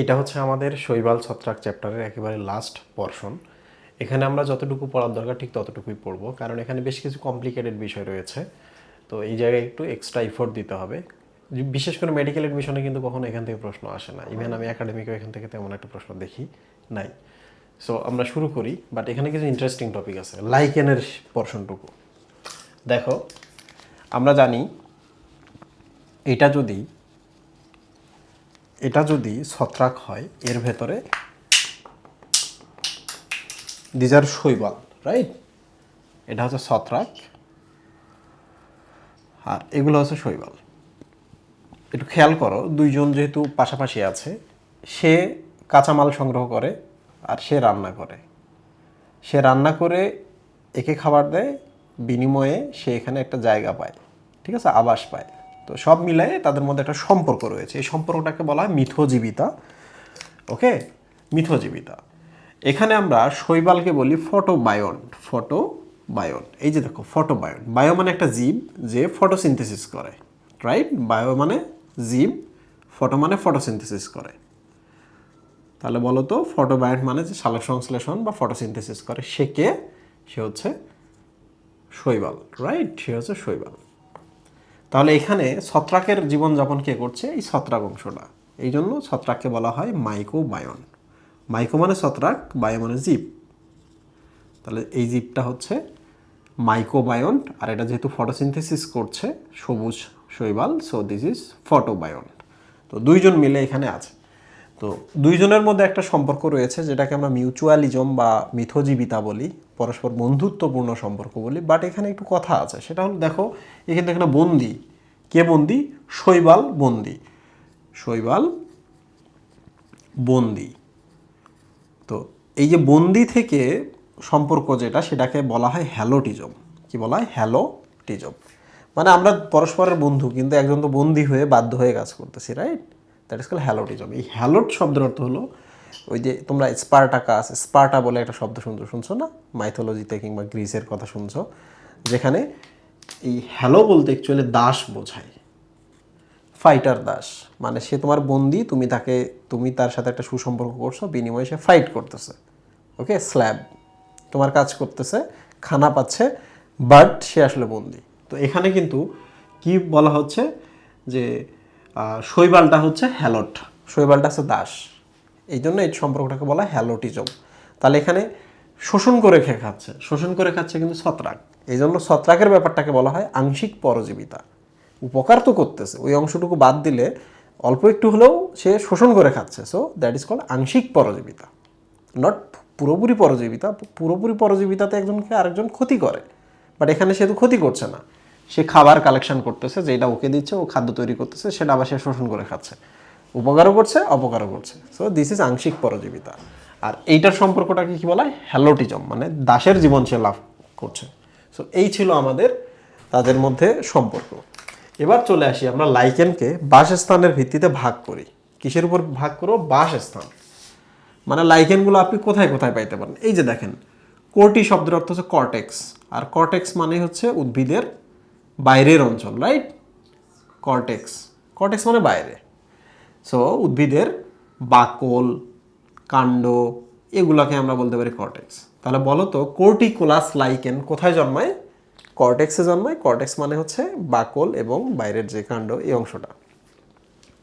এটা হচ্ছে আমাদের শৈবাল ছত্রাক চ্যাপ্টারের একেবারে লাস্ট পর্শন এখানে আমরা যতটুকু পড়ার দরকার, ঠিক ততটুকুই পড়ব। কারণ এখানে বেশ কিছু কমপ্লিকেটেড বিষয় রয়েছে। তো এই জায়গায় একটু এক্সট্রা এফোর্ট দিতে হবে। বিশেষ করে মেডিকেল এডমিশনে কিন্তু কখনো এখান থেকে প্রশ্ন আসে না। ইভেন আমি একাডেমিকেও এখান থেকে তেমন একটা প্রশ্ন দেখি নাই। সো আমরা শুরু করি বাট এখানে কিছু ইন্টারেস্টিং টপিক আছে। লাইকেনের পর্শনটুকু দেখো, আমরা জানি, এটা যদি এটা যদি ছত্রাক হয়, এর ভেতরে দিজ আর শৈবাল রাইট এটা হচ্ছে ছত্রাক, আর এগুলো হচ্ছে শৈবাল। একটু খেয়াল করো, দুইজন যেহেতু পাশাপাশি আছে, সে কাঁচামাল সংগ্রহ করে আর সে রান্না করে। সে রান্না করে, একে খাবার দেয়, বিনিময়ে সে এখানে একটা জায়গা পায়, ঠিক আছে? আবাস পায়। তো সব মিলায়ে তাদের মধ্যে একটা সম্পর্ক রয়েছে। এই সম্পর্কটাকে বলা হয় মিথজীবিতা। ওকে? মিথজীবিতা। এখানে আমরা শৈবালকে বলি ফটোবায়ন ফটোবায়ন এই যে দেখো ফটোবায়ন বায়ো মানে একটা জীব যে ফটোসিনথেসিস করে রাইট বায়ো মানে জীব, ফটো মানে ফটোসিনথেসিস করে। তাহলে বলো তো, ফটোবায়ন্ট মানে যে সালোক সংশ্লেষণ বা ফটোসিনথেসিস করে, সে কে? সে হচ্ছে শৈবাল রাইট সে হচ্ছে শৈবাল। তাহলে এখানে ছত্রাকের জীবনযাপন কে করছে? এই ছত্রাক অংশটা। এই জন্য ছত্রাককে বলা হয় মাইকোবায়ন। মাইকো মানে ছত্রাক, বায়ো মানে জীব। তাহলে এই জীবটা হচ্ছে মাইকোবায়ন, আর এটা যেহেতু ফটোসিনথেসিস করছে, সবুজ শৈবাল, সো দিস ইজ ফটোবায়ন তো দুইজন মিলে এখানে আছে। তো দুইজনের মধ্যে একটা সম্পর্ক রয়েছে, যেটাকে আমরা মিউচুয়ালিজম বা মিথজীবিতা বলি, পরস্পর বন্ধুত্বপূর্ণ সম্পর্ক বলি বাট এখানে একটু কথা আছে। সেটা হলো, দেখো, এখানে এখানে বন্দি। কে বন্দি? শৈবাল বন্দি। শৈবাল বন্দি। তো এই যে বন্দি থেকে সম্পর্ক যেটা, সেটাকে বলা হয় হ্যালোটিজম। কি বলা হয়? হ্যালোটিজম। মানে আমরা পরস্পরের বন্ধু, কিন্তু একজন তো বন্দি হয়ে বাধ্য হয়ে কাজ করতেছি right that is call helotism. এই হ্যালোট শব্দের অর্থ হলো ওই যে তোমরা স্পার্টাকাস স্পার্টা বলে একটা শব্দ শুনছো শুনছো না? মাইথোলজিতে কিংবা গ্রিসের কথা শুনছো, যেখানে এই হ্যালো বলতে অ্যাকচুয়ালি দাস বোঝায়। ফাইটার দাস মানে সে তোমার বন্দি, তুমি তাকে, তুমি তার সাথে একটা সুসম্পর্ক করছ, বিনিময়ে সে ফাইট করতেছে। ওকে স্ল্যাব তোমার কাজ করতেছে, খানা পাচ্ছে বাট সে আসলে বন্দি। তো এখানে কিন্তু কি বলা হচ্ছে যে শৈবালটা হচ্ছে হ্যালট। শৈবালটা হচ্ছে দাস। এই জন্য এই সম্পর্কটাকে বলা হয় হ্যালোটিজম। তাহলে এখানে শোষণ করে খেয়ে খাচ্ছে। শোষণ করে খাচ্ছে কিন্তু ছত্রাক। এই জন্য ছত্রাকের ব্যাপারটাকে বলা হয় আংশিক পরজীবিতা। উপকার তো করতেছে। ওই অংশটুকু বাদ দিলে অল্প একটু হলেও সে শোষণ করে খাচ্ছে। সো দ্যাট ইজ কল আংশিক পরজীবিতা। নট পুরোপুরি পরজীবিতা পুরোপুরি পরজীবিতাতে একজনকে আরেকজন ক্ষতি করে। বাট এখানে সে তো ক্ষতি করছে না। সে খাবার কালেকশন করতেছে যেটা ওকে দিচ্ছে, ও খাদ্য তৈরি করতেছে, সেটা আবার সে শোষণ করে খাচ্ছে। উপকারও করছে, অপকারও করছে। সো দিস ইজ আংশিক পরজীবিতা। আর এইটার সম্পর্কটাকে কি বলা? হয় হ্যালোটিজম মানে দাসের জীবন সে লাভ করছে। সো এই ছিল আমাদের, তাদের মধ্যে সম্পর্ক। এবার চলে আসি আমরা লাইকেনকে বাসস্থানের ভিত্তিতে ভাগ করি। কিসের উপর ভাগ করো বাসস্থান। মানে লাইকেনগুলো আপনি কোথায় কোথায় পাইতে পারেন? এই যে দেখেন কোর্টি শব্দের অর্থ হচ্ছে কর্টেক্স আর কর্টেক্স মানে হচ্ছে উদ্ভিদের বাইরের অঞ্চল রাইট কর্টেক্স কর্টেক্স মানে বাইরে। সো উদ্ভিদের বাকল, কাণ্ড, এগুলোকে আমরা বলতে পারি কর্টেক্স তাহলে বলো তো কোর্টিকোলাস লাইকেন কোথায় জন্মায়? কর্টেক্সে জন্মায়। কর্টেক্স মানে হচ্ছে বাকল এবং বাইরের যে কাণ্ড, এই অংশটা।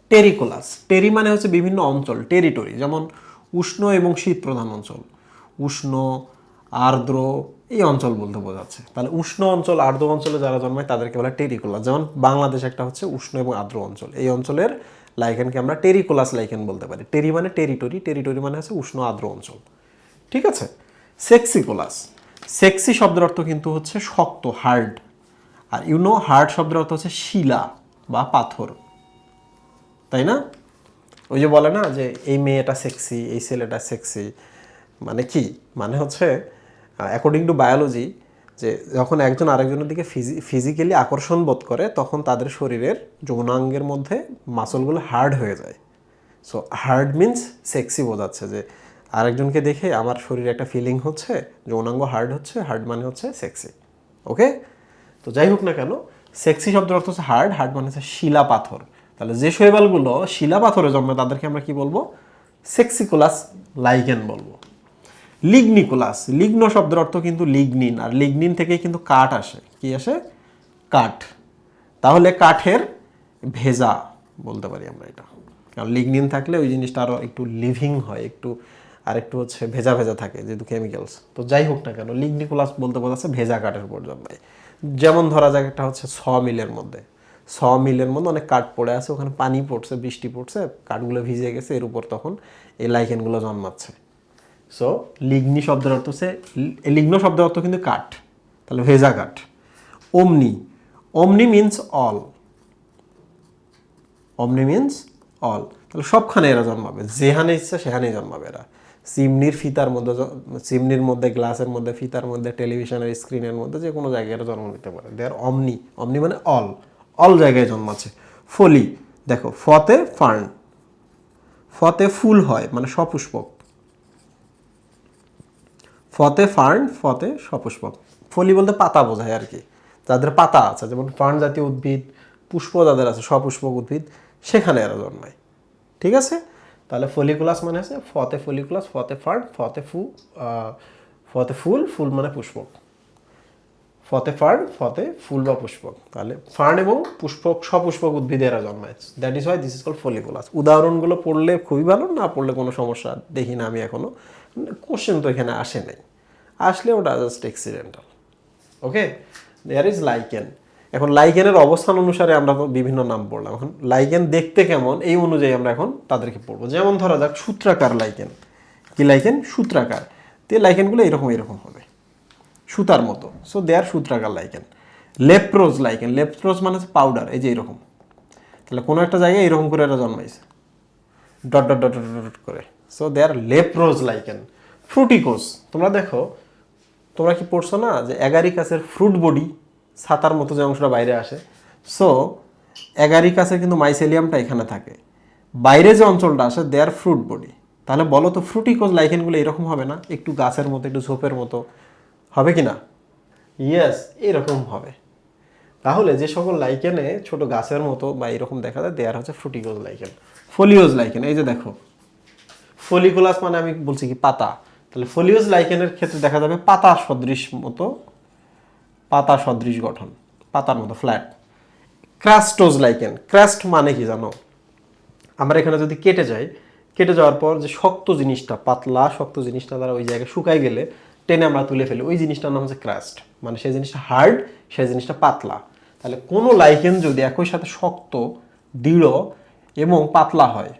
টেরিকোলাস টেরি মানে হচ্ছে বিভিন্ন অঞ্চল টেরিটরি যেমন উষ্ণ এবং শীত প্রধান অঞ্চল। উষ্ণ, আর্দ্র এই অঞ্চল বলতে বোঝাচ্ছে। তাহলে উষ্ণ অঞ্চল, আর্দ্র অঞ্চলে যারা জন্মায়, তাদেরকে বলা টেরিকোলাস। যেমন বাংলাদেশ একটা হচ্ছে উষ্ণ এবং আর্দ্র অঞ্চল। এই অঞ্চলের লাইকেনকে আমরা টেরিকোলাস লাইকেন বলতে পারি। টেরি মানে টেরিটরি টেরিটরি মানে হচ্ছে উষ্ণ, আর্দ্র অঞ্চল। ঠিক আছে? সেক্সিকোলাস। সেক্সি শব্দের অর্থ কিন্তু হচ্ছে শক্ত, হার্ড। আর ইউনো হার্ড শব্দের অর্থ হচ্ছে শিলা বা পাথর। তাই না? ওই যে বলে না যে, এই মেয়েটা সেক্সি এই ছেলেটা সেক্সি মানে কি? মানে হচ্ছে অ্যাকর্ডিং টু বায়োলজি যে যখন একজন আরেকজনের দিকে ফিজিক্যালি আকর্ষণ বোধ করে, তখন তাদের শরীরের যৌনাঙ্গের মধ্যে মাসলগুলো হার্ড হয়ে যায়। সো হার্ড মিন্স সেক্সি বোঝাচ্ছে যে আরেকজনকে দেখে আমার শরীরে একটা ফিলিং হচ্ছে, যৌনাঙ্গ হার্ড হচ্ছে হার্ড মানে হচ্ছে সেক্সি ওকে তো যাই হোক না কেন সেক্সি শব্দের অর্থ হচ্ছে হার্ড হার্ড মানে হচ্ছে শিলা পাথর। তাহলে যে শৈবালগুলো শিলা পাথরে জন্মে, তাদেরকে আমরা কি বলব? সেক্সিকুলাস লাইকেন বলব। লিগনিকুলাস। লিগ্ন শব্দের অর্থ কিন্তু লিগনিন, আর লিগনিন থেকে কিন্তু কাঠ আসে। কি আসে? কাঠ। তাহলে কাঠের ভেজা বলতে পারি আমরা এটা। কারণ লিগনিন থাকলে ওই জিনিসটা আরও একটু লিভিং হয়, একটু আর একটু হচ্ছে ভেজা ভেজা থাকে যেহেতু কেমিক্যালস তো যাই হোক না কেন, লিগনিকোলাস বলতে বোঝাচ্ছে ভেজা কাঠের জন্মায় যেমন ধরা যাক একটা হচ্ছে ছ মিলের মধ্যে। ছ মিলের মধ্যে অনেক কাঠ পড়ে আছে, ওখানে পানি পড়ছে, বৃষ্টি পড়ছে, কাঠগুলো ভিজে গেছে, এর উপর তখন এই লাইকেনগুলো জন্মাচ্ছে। সো লিগ্নি শব্দের অর্থ হচ্ছে লিগ্ন শব্দের অর্থ কিন্তু কাঠ, তাহলে ভেজা কাঠ। Omni omni means all omni means all তাহলে সবখানে এরা জন্মাবে, যেখানে ইচ্ছা সেখানেই জন্মাবে এরা। চিমনির ফিতার মধ্যে চিমনির মধ্যে, গ্লাসের মধ্যে, ফিতার মধ্যে, টেলিভিশনের স্ক্রিনের মধ্যে যে কোনো জায়গায় এরা জন্ম নিতে পারে। দেয়ার অমনি অমনি মানে অল অল জায়গায় জন্মাচ্ছে। ফলি, দেখো, ফতে ফার্ন। ফতে ফুল হয় মানে সপুষ্পক। ফতে ফার্ন, ফতে সপুষ্পক। ফলি বলতে পাতা বোঝায় আর কি। যাদের পাতা আছে, যেমন ফার্ন জাতীয় উদ্ভিদ, পুষ্প যাদের আছে, সপুষ্পক উদ্ভিদ, সেখানে এরা জন্মায়। ঠিক আছে? তাহলে ফলিকুলাস মানে আছে ফতে ফলিকুলাস, ফতে ফার্ন, ফতে ফু ফতে ফুল ফুল মানে পুষ্পক। ফতে ফার্ন, ফতে ফুল বা পুষ্পক। তাহলে ফার্ন এবং পুষ্পক, সপুষ্পক উদ্ভিদে এরা জন্মায়। That is why this is call foliicolous. উদাহরণগুলো পড়লে খুবই ভালো, না পড়লে কোনো সমস্যা দেখি না আমি এখনও। কোশ্চেন তো এখানে আসে নাই। আসলে ওটা just accidental okay there is lichen এখন লাইকেনের অবস্থান অনুসারে আমরা বিভিন্ন নাম পড়লাম। এখন লাইকেন দেখতে কেমন? এই অনুযায়ী আমরা এখন তাদেরকে পড়ব। যেমন ধরা যাক, সূত্রাকার লাইকেন কি লাইকেন সূত্রাকার। তো লাইকেনগুলো এরকম এরকম হবে। সুতার মতো। সো দেয়ার সূত্রাকার লাইকেন লেপ্রোজ লাইকেন লেপ্রোজ মানে পাউডার এই যে এরকম। তাহলে কোনো একটা জায়গায় এরকম করে এরা জন্মাইছে। Dot dot dot dot dot করে। So they are leprose lichen fruticose. তোমরা দেখো তোমরা কি পড়ছো না যে অ্যাগারিকাসের ফ্রুট বডি ছাতার মতো যে অংশটা বাইরে আসে? সো অ্যাগারিকাসের কিন্তু মাইসেলিয়ামটা এখানে থাকে। বাইরে যে অঞ্চলটা আসে দেয়ার ফ্রুট বডি তাহলে বলো তো ফ্রুটিকোজ লাইকেনগুলো এরকম হবে না? একটু গাছের মতো, একটু ঝোপের মতো। হবে কি না? ইয়েস এরকম হবে। তাহলে যে সকল লাইকেনে ছোট গাছের মতো বা এরকম দেখা যায় দেয়ার হচ্ছে ফ্রুটিকোজ লাইকেন ফোলিওজ লাইকেন এই যে দেখো। ফলিকুলাস মানে আমি বলছি কি, পাতা। তাহলে ফোলিওজ লাইকেনের ক্ষেত্রে দেখা যাবে পাতা সদৃশ মতো, পাতা সদৃশ গঠন, পাতার মতো ফ্ল্যাট ক্রাস্টোজ লাইকেন, ক্রাস্ট মানে কি জানো? আমরা এখানে যদি কেটে যাই, কেটে যাওয়ার পর যে শক্ত জিনিসটা, পাতলা শক্ত জিনিসটা দ্বারা ওই জায়গায় শুকাই গেলে টেনে আমরা তুলে ফেলি। ওই জিনিসটার নাম হচ্ছে ক্রাস্ট। মানে সেই জিনিসটা হার্ড সেই জিনিসটা পাতলা। তাহলে কোনো লাইকেন যদি একই সাথে শক্ত, দৃঢ় এবং পাতলা হয়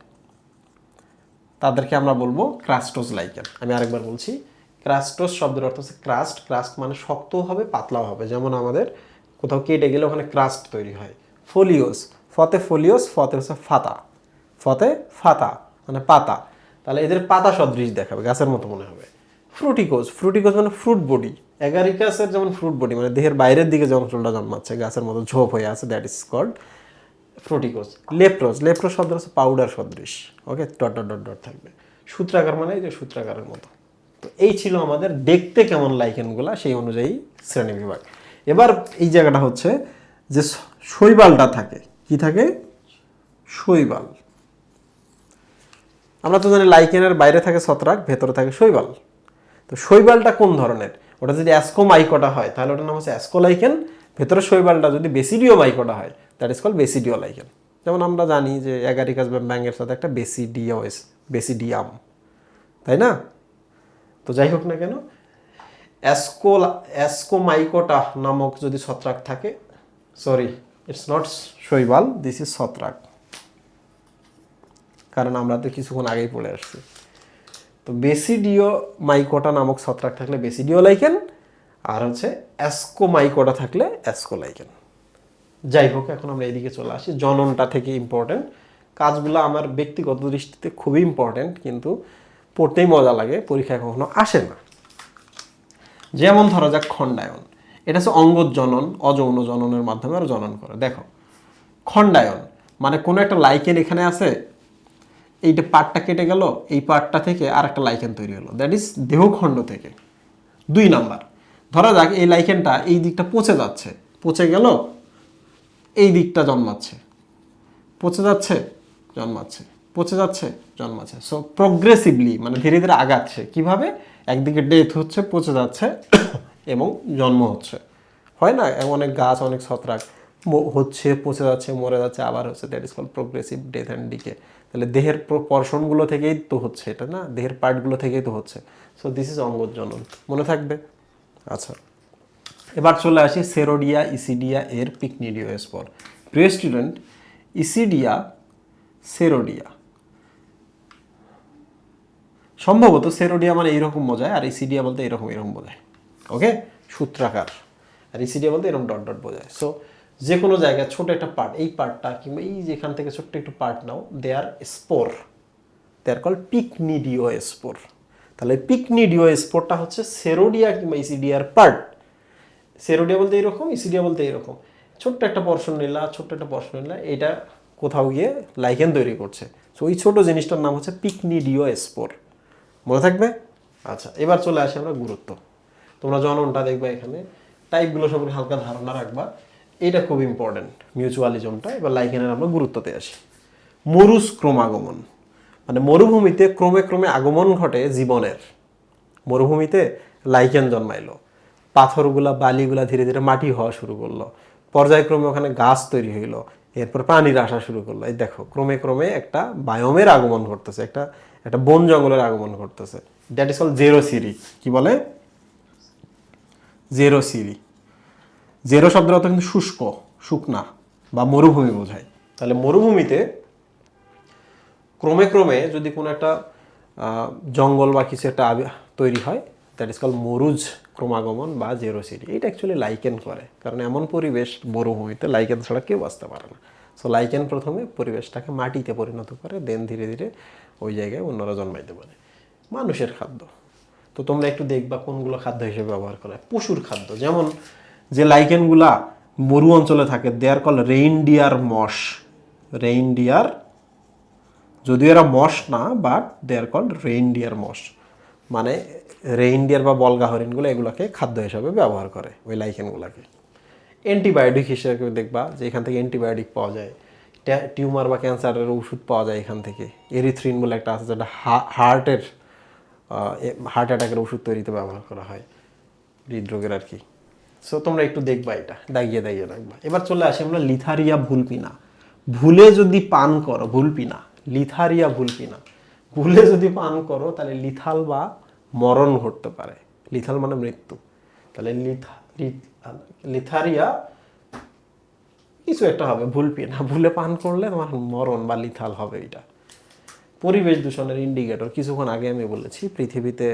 তাদেরকে আমরা বলব ক্রাস্টোস লাইকেন। আমি আরেকবার বলছি, ক্রাস্টোস শব্দের অর্থ হচ্ছে ক্রাস্ট। ক্রাস্ট মানে শক্ত হবে, পাতলাও হবে। যেমন আমাদের কোথাও কেটে গেলে ওখানে ক্রাস্ট তৈরি হয়। ফোলিওস, ফতে ফোলিওস, ফতে হচ্ছে ফাতা। ফতে ফাতা মানে পাতা। তাহলে এদের পাতা সদৃশ দেখাবে, গাছের মতো মনে হবে। ফ্রুটিকোজ ফ্রুটিকোজ মানে ফ্রুট বডি। অ্যাগারিকাসের যেমন ফ্রুট বডি মানে দেহের বাইরের দিকে যে অঞ্চলটা জন্মাচ্ছে, গাছের মতো ঝোপ হয়ে আছে, that is called fruticose leprose leprose শব্দ হচ্ছে পাউডার সদৃশ। Okay dot dot dot dot থাকবে। সূত্রাকার মানে এই যে সূত্রাকারের মতো। তো এই ছিল আমাদের দেখতে কেমন লাইকেনগুলা সেই অনুযায়ী শ্রেণি বিভাগ। এবার এই জায়গাটা হচ্ছে যে শৈবালটা থাকে। কি থাকে? শৈবাল। আমরা তো জানি লাইকেনের বাইরে থাকে ছত্রাক, ভেতরে থাকে শৈবাল। তো শৈবালটা কোন ধরনের? ওটা যদি অ্যাসকো মাইকোটা হয়, তাহলে ওটার নাম হচ্ছে অ্যাসকোলাইকেন ভেতরে শৈবালটা যদি বেসিডিও মাইকোটা হয় that is call basidiolichen যেমন আমরা জানি যে অ্যাগারিকাস ব্যাঙ্গের সাথে একটা বেসিডিও বেসিডিয়াম। তাই না? তো যাই হোক না কেন, অ্যাসকো, অ্যাসকোমাইকোটা নামক যদি ছত্রাক থাকে সরি ইটস নট শৈবাল দিস ইজ ছত্রাক। কারণ আমরা তো কিছুক্ষণ আগেই পড়ে আসছি। তো বেসিডিও মাইকোটা নামক ছত্রাক থাকলে বেসিডিও লাইকেন আর হচ্ছে অ্যাসকোমাইকোটা থাকলে অ্যাসকোলাইকেন। যাই হোক, এখন আমরা এদিকে চলে আসি। জননটা থেকে ইম্পর্টেন্ট কাজগুলো আমার ব্যক্তিগত দৃষ্টিতে খুবই ইম্পর্টেন্ট কিন্তু পড়তেই মজা লাগে পরীক্ষায় কখনো আসে না। যেমন ধরা যাক খণ্ডায়ন। এটা হচ্ছে অঙ্গজ জনন, অযৌন জননের মাধ্যমে আর জনন করে। দেখো, খণ্ডায়ন মানে কোনো একটা লাইকেন এখানে আছে, এইটা পার্টটা কেটে গেল, এই পার্টটা থেকে আর একটা লাইকেন তৈরি হলো। দ্যাট ইজ দেহখণ্ড থেকে। দুই নাম্বার, ধরা যাক এই লাইকেনটা এই দিকটা পচে যাচ্ছে। পচে গেল এই দিকটা জন্মাচ্ছে। পচে যাচ্ছে, জন্মাচ্ছে। পচে যাচ্ছে, জন্মাচ্ছে। সো প্রোগ্রেসিভলি মানে ধীরে ধীরে আগাচ্ছে। কীভাবে? একদিকে ডেথ হচ্ছে, পচে যাচ্ছে এবং জন্ম হচ্ছে। হয় না? অনেক গাছ, অনেক ছত্রাক হচ্ছে, পচে যাচ্ছে, মরে যাচ্ছে, আবার হচ্ছে। That is call progressive death and decay তাহলে দেহের পর্শনগুলো থেকেই তো হচ্ছে, এটা না? দেহের পার্টগুলো থেকেই তো হচ্ছে। সো দিস ইজ অঙ্গজনন মনে থাকবে? আচ্ছা। এবার চলে আসি সেরোডিয়া, ইসিডিয়া এর পিকনিডিও স্পর প্রিয় স্টুডেন্ট ইসিডিয়া, সেরোডিয়া। সম্ভবত সেরোডিয়া মানে এইরকম বোঝায়, আর ইসিডিয়া বলতে এরকম এরকম বোঝায়। ওকে সূত্রাকার। আর ইসিডিয়া বলতে এরকম ডট ডট বোঝায়। সো যে কোনো জায়গায় ছোট একটা পার্ট এই পার্টটা কিংবা এই যেখান থেকে ছোট্ট একটু part now they are spore they are call pycnidiospore তাহলে পিকনিডিও স্পোরটা হচ্ছে সেরোডিয়া কিংবা ইসিডিয়ার পার্ট সেরোডিয়া বলতে এরকম ইসিডিয়া বলতে এরকম। ছোট্ট একটা পর্শন নিলা, ছোট্ট একটা পর্শন নিলা, এটা কোথাও গিয়ে লাইকেন তৈরি করছে। সো ওই ছোটো জিনিসটার নাম হচ্ছে পিকনিডিও স্পোর মনে থাকবে? আচ্ছা এবার চলে আসি আমরা গুরুত্ব। তোমরা জননটা দেখবে এখানে। টাইপগুলো সম্পর্কে হালকা ধারণা রাখবা। এটা খুব ইম্পর্টেন্ট মিউচুয়ালিজমটা এবার লাইকেনের আমরা গুরুত্বতে আসি। মরুস ক্রমাগমন। মানে মরুভূমিতে ক্রমে ক্রমে আগমন ঘটে জীবনের। মরুভূমিতে লাইকেন জন্মাইলো। পাথরগুলা, বালিগুলা ধীরে ধীরে মাটি হওয়া শুরু করল। পর্যায়ক্রমে ওখানে গাছ তৈরি হইল। এরপর প্রাণীর আসা শুরু করল। এই দেখো, ক্রমে ক্রমে একটা বায়োমের আগমন ঘটতেছে, একটা একটা বন জঙ্গলের আগমন ঘটতেছে। দ্যাট ইজ কল জেরো সিরি কি বলে? জেরো সিরি জেরো শব্দের অর্থ কিন্তু শুষ্ক, শুকনা বা মরুভূমি বোঝায়। তাহলে মরুভূমিতে ক্রমে ক্রমে যদি কোনো একটা জঙ্গল বা কিছু একটা তৈরি হয় দ্যাট ইজ কল মরুজ ক্রমাগমন বা জেরোসিটি এটা অ্যাকচুয়ালি লাইকেন করে, কারণ এমন পরিবেশ মরুভূমিতে লাইকেন ছাড়া কেউ বাঁচতে পারে না। সো লাইকেন প্রথমে পরিবেশটাকে মাটিতে পরিণত করে দেন ধীরে ধীরে ওই জায়গায় অন্যরা জন্মাইতে পারে। মানুষের খাদ্য। তো তোমরা একটু দেখবা কোনগুলো খাদ্য হিসেবে ব্যবহার করা পশুর খাদ্য। যেমন যে লাইকেনগুলা মরু অঞ্চলে থাকে there call reindeer moss reindeer যদিও এরা মশ না but they are called reindeer moss মানে রেইনডিয়ার বা বলগা হরিণগুলো এগুলোকে খাদ্য হিসাবে ব্যবহার করে, ওই লাইকেনগুলোকে অ্যান্টিবায়োটিক হিসেবে দেখবা যে এখান থেকে অ্যান্টিবায়োটিক পাওয়া যায় টিউমার বা ক্যান্সারের ওষুধ পাওয়া যায় এখান থেকে। এরিথ্রিন বলে একটা আছে যেটা হার্টের হার্ট অ্যাটাকের ওষুধ তৈরিতে ব্যবহার করা হয়, হৃদরোগের আর কি। সো তোমরা একটু দেখবা এটা, দাগিয়ে দাগিয়ে রাখবা। এবার চলে আসি আমরা লিথারিয়া ভুলপিনা। ভুলে যদি পান করো, ভুলপিনা লিথারিয়া ভুলপিনা। ভুলে যদি পান করো, তাহলে লিথাল বা মরণ ঘটতে পারে। লিথাল মানে মৃত্যু। তাহলে লিথা লিথারিয়া কিছু একটা হবে, ভুল পেয়ে না, ভুলে পান করলে তোমার মরণ বা লিথাল হবে এটা। পরিবেশ দূষণের ইন্ডিকেটর কিছুক্ষণ আগে আমি বলেছি, পৃথিবীতে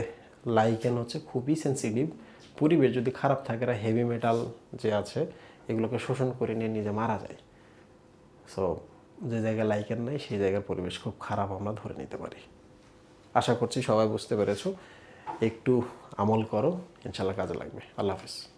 লাইকেন হচ্ছে খুবই সেন্সিটিভ পরিবেশ যদি খারাপ থাকে হেভি মেটাল যে আছে, এগুলোকে শোষণ করে নিয়ে নিজে মারা যায়। সো যে জায়গায় লাইকের নাই, সেই জায়গার পরিবেশ খুব খারাপ আমরা ধরে নিতে পারি। আশা করছি সবাই বুঝতে পেরেছ। একটু আমল করো, ইনশাল্লাহ কাজে লাগবে। আল্লাহ হাফিজ।